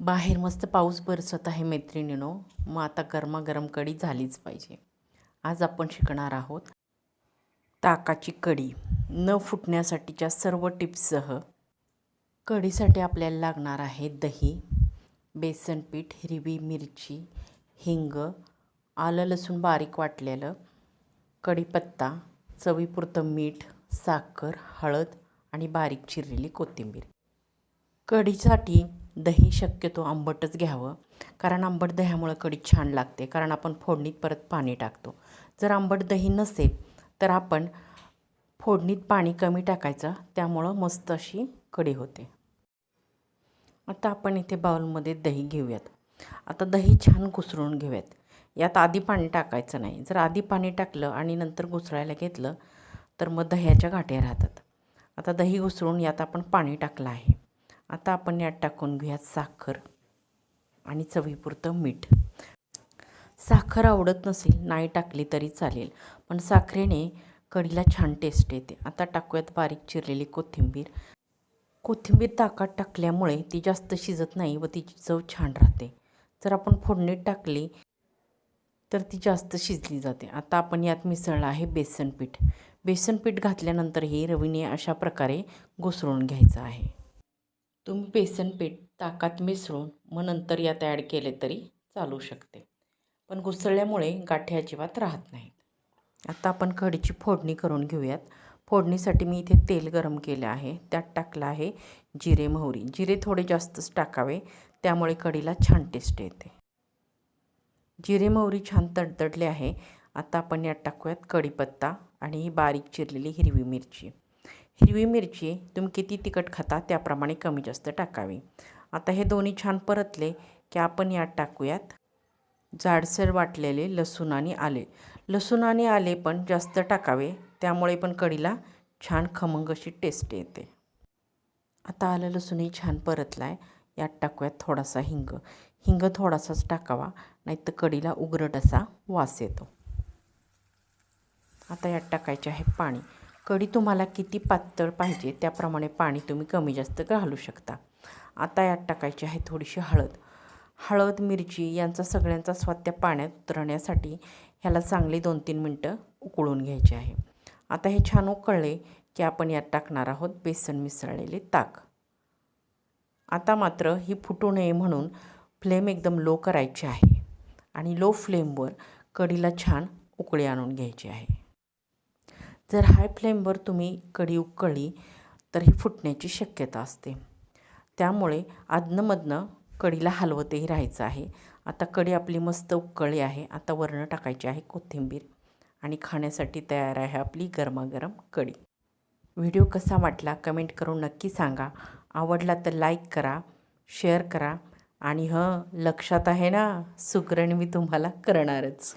बाहेर मस्त पाऊस बरसत आहे मैत्रिणीनो. मग आता गरमागरम कढी झालीच पाहिजे. आज आपण शिकणार आहोत ताकाची कढी. न फुटण्यासाठीच्या सर्व टिप्ससह कढीसाठी आपल्याला लागणार आहे दही बेसन पीठ हिरवी मिरची हिंग आलं लसूण बारीक वाटलेलं कढीपत्ता चवीपुरतं मीठ साखर हळद आणि बारीक चिरलेली कोथिंबीर. कढीसाठी दही शक्यतो आंबटच घ्यावं. कारण आंबट दह्यामुळं कढी छान लागते. कारण आपण फोडणीत परत पाणी टाकतो. जर आंबट दही नसेल तर आपण फोडणीत पाणी कमी टाकायचं. त्यामुळं मस्त अशी कढी होते. आता आपण इथे बाउलमध्ये दही घेऊयात. आता दही छान घुसळून घेऊयात. यात आधी पाणी टाकायचं नाही. जर आधी पाणी टाकलं आणि नंतर घुसळायला घेतलं तर मग दह्याच्या गाठ्या राहतात. आता दही घुसळून यात आपण पाणी टाकलं आहे. आता आपण यात टाकून घेऊयात साखर आणि चवीपुरतं मीठ. साखर आवडत नसेल नाही टाकली तरी चालेल पण साखरेने कढीला छान टेस्ट येते. आता टाकूयात बारीक चिरलेली कोथिंबीर. कोथिंबीर ताकात टाकल्यामुळे ती जास्त शिजत नाही व तिची चव छान राहते. जर आपण फोडणीत टाकली तर ती जास्त शिजली जाते. आता आपण यात मिसळलं आहे बेसन पीठ बेसन पीठ घातल्यानंतर ही रवीने अशा प्रकारे घुसळून घ्यायचं आहे. तुम्ही बेसन पीठ ताकात मिसळून मग नंतर यात ॲड केले तरी चालू शकते. पण घुसळल्यामुळे गाठी अजिबात राहत नाहीत. आता आपण कढीची फोडणी करून घेऊयात. फोडणीसाठी मी इथे तेल गरम केलं आहे. त्यात टाकलं आहे जिरे मोहरी. जिरे थोडे जास्तच टाकावे. त्यामुळे कढीला छान टेस्ट येते. जिरे मोहरी छान तडतडले आहे. आता आपण यात टाकूयात कढीपत्ता आणि ही बारीक चिरलेली हिरवी मिरची. हिरवी मिरची तुम्ही किती तिखट खाता त्याप्रमाणे कमी जास्त टाकावी. आता हे दोन्ही छान परतले की आपण यात टाकूयात. जाडसर वाटलेले लसूण आणि आले. लसूण आणि आले पण जास्त टाकावे त्यामुळे पण कढीला छान खमंग अशी टेस्ट येते. आता आलं लसूणही छान परतला आहे यात टाकूयात थोडासा हिंग. हिंग थोडासाच टाकावा नाहीतर कढीला उघरट असा वास येतो. आता यात टाकायचे आहे पाणी. कढी तुम्हाला किती पातळ पाहिजे त्याप्रमाणे पाणी तुम्ही कमी जास्त घालू शकता. आता यात टाकायची आहे थोडीशी हळद. हळद मिरची यांचा सगळ्यांचा स्वाद त्या पाण्यात उतरण्यासाठी ह्याला चांगली दोन तीन मिनटं उकळून घ्यायचे आहे. आता हे छान उकळले की आपण यात टाकणार आहोत बेसन मिसळलेले ताक. आता मात्र ही फुटू नये म्हणून फ्लेम एकदम लो करायची आहे आणि लो फ्लेमवर कढीला छान उकळी आणून घ्यायची आहे. जर हाय फ्लेमवर तुम्ही कढी उकळली तर ही फुटण्याची शक्यता असते. त्यामुळे आदनंमधनं कढीला हलवतही राहायचं आहे. आता कढी आपली मस्त उकळली आहे. आता वरणं टाकायची आहे कोथिंबीर आणि खाण्यासाठी तयार आहे आपली गरमागरम कढी. व्हिडिओ कसा वाटला कमेंट करून नक्की सांगा. आवडला तर लाईक करा शेअर करा आणि हं लक्षात आहे ना सुकरण मी तुम्हाला करणारच.